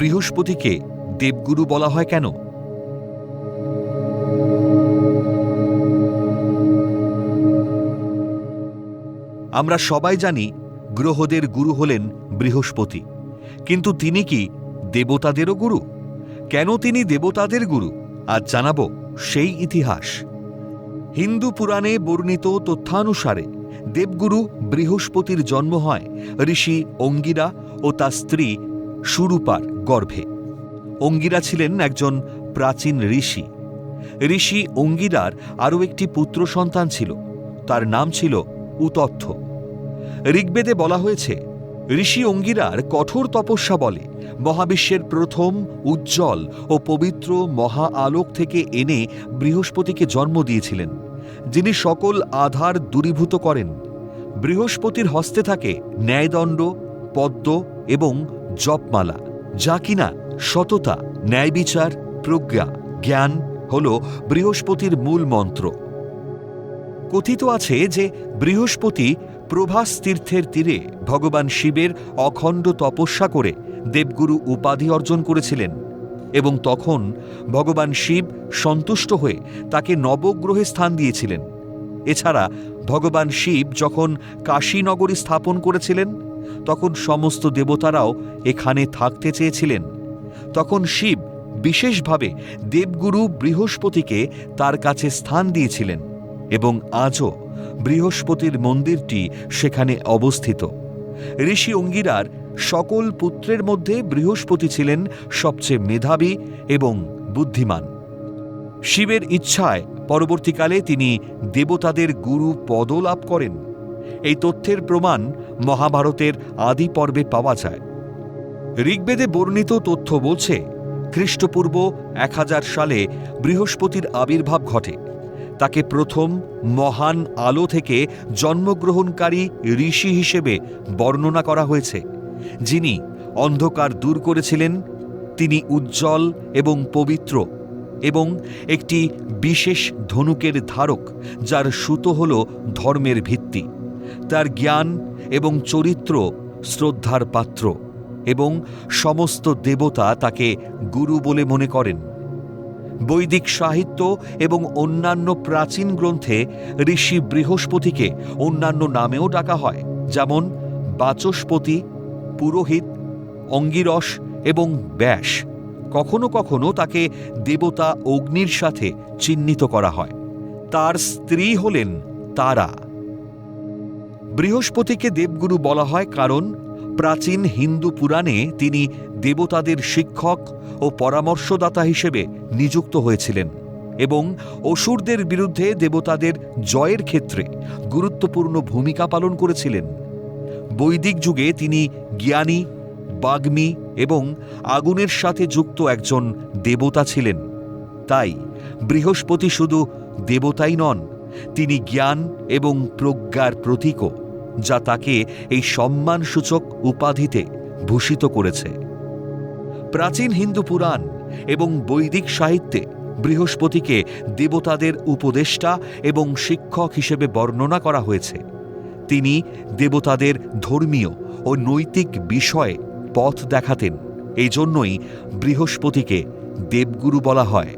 বৃহস্পতিকে দেবগুরু বলা হয় কেন? আমরা সবাই জানি গ্রহদের গুরু হলেন বৃহস্পতি, কিন্তু তিনি কি দেবতাদেরও গুরু? কেন তিনি দেবতাদের গুরু? আজ জানাব সেই ইতিহাস। হিন্দু পুরাণে বর্ণিত তথ্যানুসারে দেবগুরু বৃহস্পতির জন্ম হয় ঋষি অঙ্গিরা ও তার স্ত্রী সুরূপার গর্ভে। অঙ্গিরা ছিলেন একজন প্রাচীন ঋষি। ঋষি অঙ্গিরার আরও একটি পুত্র সন্তান ছিল। তার নাম ছিল উতথ্য। ঋগ্বেদে বলা হয়েছে, ঋষি অঙ্গিরার কঠোর তপস্যা বলে মহাবিশ্বের প্রথম উজ্জ্বল ও পবিত্র মহা আলোক থেকে এনে বৃহস্পতিকে জন্ম দিয়েছিলেন, যিনি সকল আধার দূরীভূত করেন। বৃহস্পতির হস্তে থাকে ন্যায়দণ্ড, পদ্ম এবং জপমালা, যা কিনা সততা, ন্যায় বিচার, প্রজ্ঞা, জ্ঞান হল বৃহস্পতির মূল মন্ত্র। কথিত আছে যে বৃহস্পতি প্রভাস তীর্থের তীরে ভগবান শিবের অখণ্ড তপস্যা করে দেবগুরু উপাধি অর্জন করেছিলেন এবং তখন ভগবান শিব সন্তুষ্ট হয়ে তাকে নবগ্রহে স্থান দিয়েছিলেন। এছাড়া ভগবান শিব যখন কাশীনগরী স্থাপন করেছিলেন তখন সমস্ত দেবতারাও এখানে থাকতে চেয়েছিলেন। তখন শিব বিশেষভাবে দেবগুরু বৃহস্পতিকে তার কাছে স্থান দিয়েছিলেন এবং আজও বৃহস্পতির মন্দিরটি সেখানে অবস্থিত। ঋষি অঙ্গিরার সকল পুত্রের মধ্যে বৃহস্পতি ছিলেন সবচেয়ে মেধাবী এবং বুদ্ধিমান। শিবের ইচ্ছায় পরবর্তীকালে তিনি দেবতাদের গুরু পদ লাভ করেন। এই তথ্যের প্রমাণ মহাভারতের আদি পর্বে পাওয়া যায়। ঋগ্বেদে বর্ণিত তথ্য বলছে, খ্রিস্টপূর্ব এক হাজার সালে বৃহস্পতির আবির্ভাব ঘটে। তাকে প্রথম মহান আলো থেকে জন্মগ্রহণকারী ঋষি হিসেবে বর্ণনা করা হয়েছে। যিনি অন্ধকার দূর করেছিলেন, তিনি উজ্জ্বল এবং পবিত্র এবং একটি বিশেষ ধনুকের ধারক, যার সুতো হল ধর্মের ভিত্তি। তার জ্ঞান এবং চরিত্র শ্রদ্ধার পাত্র এবং সমস্ত দেবতা তাকে গুরু বলে মনে করেন। বৈদিক সাহিত্য এবং অন্যান্য প্রাচীন গ্রন্থে ঋষি বৃহস্পতিকে অন্যান্য নামেও ডাকা হয়, যেমন বাচস্পতি, পুরোহিত, অঙ্গিরস এবং ব্যাস। কখনো কখনো তাকে দেবতা অগ্নির সাথে চিহ্নিত করা হয়। তার স্ত্রী হলেন তারা। বৃহস্পতিকে দেবগুরু বলা হয় কারণ প্রাচীন হিন্দু পুরাণে তিনি দেবতাদের শিক্ষক ও পরামর্শদাতা হিসেবে নিযুক্ত হয়েছিলেন এবং অসুরদের বিরুদ্ধে দেবতাদের জয়ের ক্ষেত্রে গুরুত্বপূর্ণ ভূমিকা পালন করেছিলেন। বৈদিক যুগে তিনি জ্ঞানী, বাগ্মী এবং আগুনের সাথে যুক্ত একজন দেবতা ছিলেন। তাই বৃহস্পতি শুধু দেবতাই নন, তিনি জ্ঞান এবং প্রজ্ঞার প্রতীকও। যা তাকে এই সম্মানসূচক উপাধিতে ভূষিত করেছে। প্রাচীন হিন্দু পুরাণ এবং বৈদিক সাহিত্যে বৃহস্পতিকে দেবতাদের উপদেষ্টা এবং শিক্ষক হিসেবে বর্ণনা করা হয়েছে। তিনি দেবতাদের ধর্মীয় ও নৈতিক বিষয়ে পথ দেখাতেন। এই জন্যই বৃহস্পতিকে দেবগুরু বলা হয়।